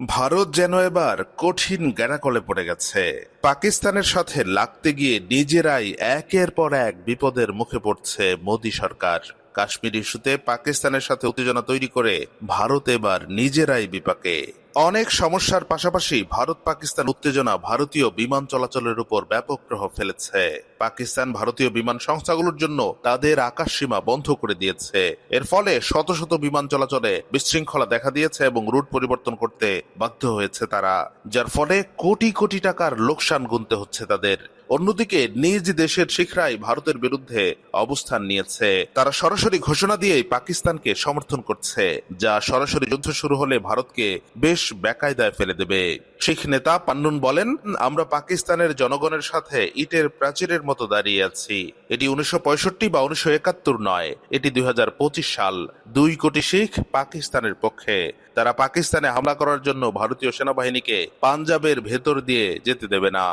ভারত যেন এবার কঠিন গ্যারাকলে পড়ে গেছে। পাকিস্তানের সাথে লাগতে গিয়ে নিজেরাই একের পর এক বিপদের মুখে পড়ছে মোদী সরকার। কাশ্মীর ইস্যুতে পাকিস্তানের সাথে উত্তেজনা তৈরি করে ভারত এবার নিজেরাই বিপাকে। অনেক সমস্যার পাশাপাশি ভারত পাকিস্তান উত্তেজনা ভারতীয় বিমান চলাচলের উপর ব্যাপক প্রভাব ফেলেছে। পাকিস্তান ভারতীয় বিমান সংস্থাগুলোর জন্য তাদের আকাশ সীমা বন্ধ করে দিয়েছে। এর ফলে শত শত বিমান চলাচলে বিশৃঙ্খলা দেখা দিয়েছে এবং রুট পরিবর্তন করতে বাধ্য হয়েছে তারা, যার ফলে কোটি কোটি টাকার লোকসান গুনতে হচ্ছে তাদের। অন্যদিকে নিজ দেশের শিখরাই ভারতের বিরুদ্ধে অবস্থান নিয়েছে। তারা সরাসরি ঘোষণা দিয়েই পাকিস্তানকে সমর্থন করছে, যা সরাসরি যুদ্ধ শুরু হলে ভারতকে বেশ বেকায়দায় ফেলে দেবে। শিখ নেতা পান্নুন বলেন, আমরা পাকিস্তানের জনগণের সাথে ইটের প্রাচীরের মতো দাঁড়িয়ে আছি। এটি উনিশশো পঁয়ষট্টি বা উনিশশো নয়, এটি দুই হাজার পঁচিশ সাল। দুই কোটি শিখ পাকিস্তানের পক্ষে। তারা পাকিস্তানে হামলা করার জন্য ভারতীয় সেনাবাহিনীকে পাঞ্জাবের ভেতর দিয়ে যেতে দেবে না।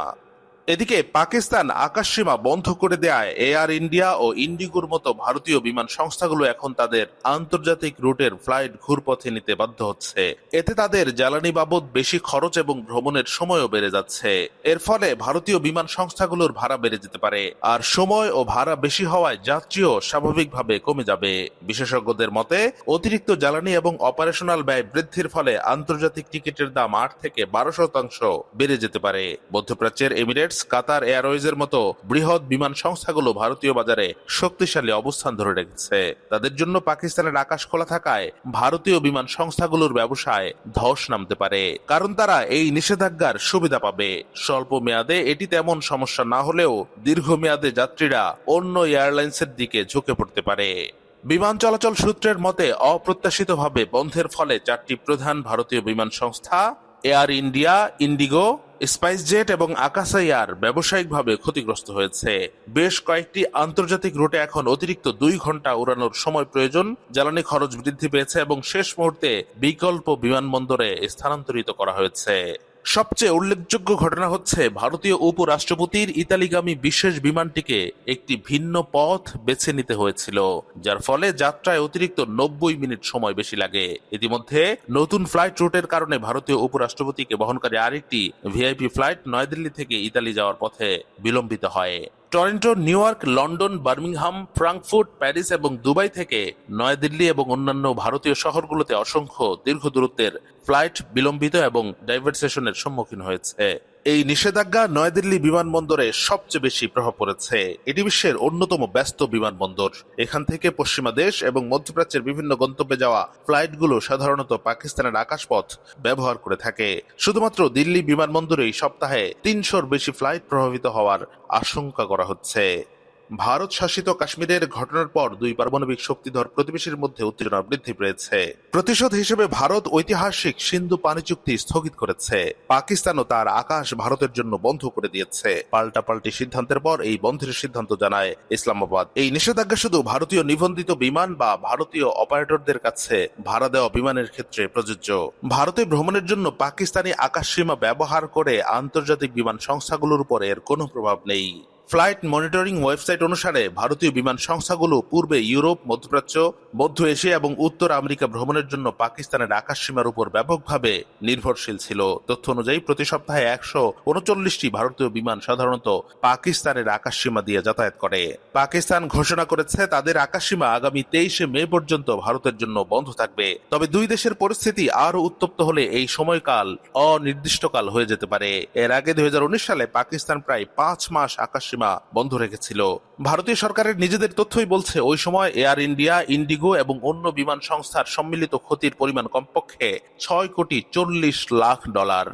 এদিকে পাকিস্তান আকাশসীমা বন্ধ করে দেয় এয়ার ইন্ডিয়া ও ইন্ডিগোর মতো ভারতীয় বিমান সংস্থাগুলো এখন তাদের আন্তর্জাতিক রুটের ফ্লাইট ঘুরপথে নিতে বাধ্য হচ্ছে। এতে তাদের জ্বালানি বাবদ বেশি খরচ এবং ভ্রমণের সময়ও বেড়ে যাচ্ছে। এর ফলে ভারতীয় বিমান সংস্থাগুলোর ভাড়া বেড়ে যেতে পারে। আর সময় ও ভাড়া বেশি হওয়ায় যাত্রীও স্বাভাবিকভাবে কমে যাবে। বিশেষজ্ঞদের মতে, অতিরিক্ত জ্বালানি এবং অপারেশনাল ব্যয় বৃদ্ধির ফলে আন্তর্জাতিক টিকিটের দাম আট থেকে বারো শতাংশ বেড়ে যেতে পারে। মধ্যপ্রাচ্যের এমিরেটস কাতার এয়ারওয়েজের মতো বৃহৎ বিমান সংস্থাগুলো ভারতীয় বাজারে শক্তিশালী অবস্থান ধরে রেখেছে। তাদের জন্য পাকিস্তানের আকাশ খোলা থাকায় ভারতীয় বিমান সংস্থাগুলোর ব্যবসায় ধস নামতে পারে। কারণ তারা এই নিষেধাজ্ঞার সুবিধা পাবে। স্বল্প মেয়াদে এটি তেমন সমস্যা না হলেও দীর্ঘমেয়াদে যাত্রীরা অন্য এয়ারলাইন্সের দিকে ঝুঁকে পড়তে পারে। বিমান চলাচল সূত্রের মতে, অপ্রত্যাশিতভাবে বন্ধের ফলে চারটি প্রধান ভারতীয় বিমান সংস্থা Air India, IndiGo, Spice Jet এবং আকাশা এয়ার ব্যবসায়িকভাবে ক্ষতিগ্রস্ত হয়েছে। বেশ কয়েকটি আন্তর্জাতিক রুটে এখন অতিরিক্ত দুই ঘণ্টা উড়ানোর সময় প্রয়োজন। জ্বালানি খরচ বৃদ্ধি পেয়েছে এবং শেষ মুহূর্তে বিকল্প বিমানবন্দরে স্থানান্তরিত করা হয়েছে। সবচেয়ে উল্লেখযোগ্য ঘটনা হচ্ছে ভারতীয় উপরাষ্ট্রপতির ইতালিগামী বিশেষ বিমানটিকে একটি ভিন্ন পথ বেছে নিতে হয়েছিল, যার ফলে যাত্রায় অতিরিক্ত নব্বই মিনিট সময় বেশি লাগে। ইতিমধ্যে নতুন ফ্লাইট রুটের কারণে ভারতীয় উপরাষ্ট্রপতিকে বহনকারী আরেকটি ভিআইপি ফ্লাইট নয়াদিল্লি থেকে ইতালি যাওয়ার পথে বিলম্বিত হয়। Toronto, New York, London, Birmingham Frankfurt Paris এবং দুবাই থেকে নয়াদিল্লি এবং অন্যান্য ভারতীয় শহরগুলোতে অসংখ্য দীর্ঘ দূরত্বের ফ্লাইট বিলম্বিত এবং ডাইভার্সেশনের সম্মুখীন হয়েছে। এই নিষেধাজ্ঞা নয়াদিল্লি বিমানবন্দরে সবচেয়ে বেশি প্রভাব পড়েছে। এটি বিশ্বের অন্যতম ব্যস্ত বিমানবন্দর। এখান থেকে পশ্চিমা দেশ এবং মধ্যপ্রাচ্যের বিভিন্ন গন্তব্যে যাওয়া ফ্লাইটগুলো সাধারণত পাকিস্তানের আকাশপথ ব্যবহার করে থাকে। শুধুমাত্র দিল্লি বিমানবন্দরেই সপ্তাহে তিনশোর বেশি ফ্লাইট প্রভাবিত হওয়ার আশঙ্কা করা হচ্ছে। ভারত শাসিত কাশ্মীরের ঘটনার পর দুই পারমাণবিক শক্তিধর প্রতিবেশীর মধ্যে উত্তেজনা বৃদ্ধি পেয়েছে। প্রতিশোধ হিসেবে ভারত ঐতিহাসিক সিন্ধু পানি চুক্তি স্থগিত করেছে। পাকিস্তানও তার আকাশ ভারতের জন্য বন্ধ করে দিয়েছে। পাল্টাপাল্টি সিদ্ধান্তের পর এই বন্ধের সিদ্ধান্ত জানায় ইসলামাবাদ। এই নিষেধাজ্ঞা শুধু ভারতীয় নিবন্ধিত বিমান বা ভারতীয় অপারেটরদের কাছে ভাড়া দেওয়া বিমানের ক্ষেত্রে প্রযোজ্য। ভারতে ভ্রমণের জন্য পাকিস্তানি আকাশ সীমা ব্যবহার করে আন্তর্জাতিক বিমান সংস্থাগুলোর উপর এর কোনো প্রভাব নেই। ফ্লাইট মনিটরিং ওয়েবসাইট অনুসারে ভারতীয় বিমান সংস্থাগুলো পূর্বে ইউরোপ মধ্যপ্রাচ্য মধ্য এশিয়া এবং উত্তর আমেরিকা ভ্রমণের জন্য পাকিস্তানের আকাশ সীমার উপর ব্যাপকভাবে নির্ভরশীল ছিল। তথ্য অনুযায়ী, প্রতি সপ্তাহে একশো উনচল্লিশটি ভারতীয় বিমান সাধারণত পাকিস্তানের আকাশ সীমা দিয়ে যাতায়াত করে। পাকিস্তান ঘোষণা করেছে, তাদের আকাশ সীমা আগামী তেইশে মে পর্যন্ত ভারতের জন্য বন্ধ থাকবে। তবে দুই দেশের পরিস্থিতি আরও উত্তপ্ত হলে এই সময়কাল অনির্দিষ্টকাল হয়ে যেতে পারে। এর আগে দুই হাজার উনিশ সালে পাকিস্তান প্রায় পাঁচ মাস আকাশ সীমা বন্ধ রেখেছিল। ভারতীয় সরকারের নিজেদের তথ্যই বলছে, ওই সময় এয়ার ইন্ডিয়া ইন্ডিগো এবং অন্য বিমান সংস্থার সম্মিলিত ক্ষতির পরিমাণ কমপক্ষে ছয় কোটি চল্লিশ লাখ ডলার।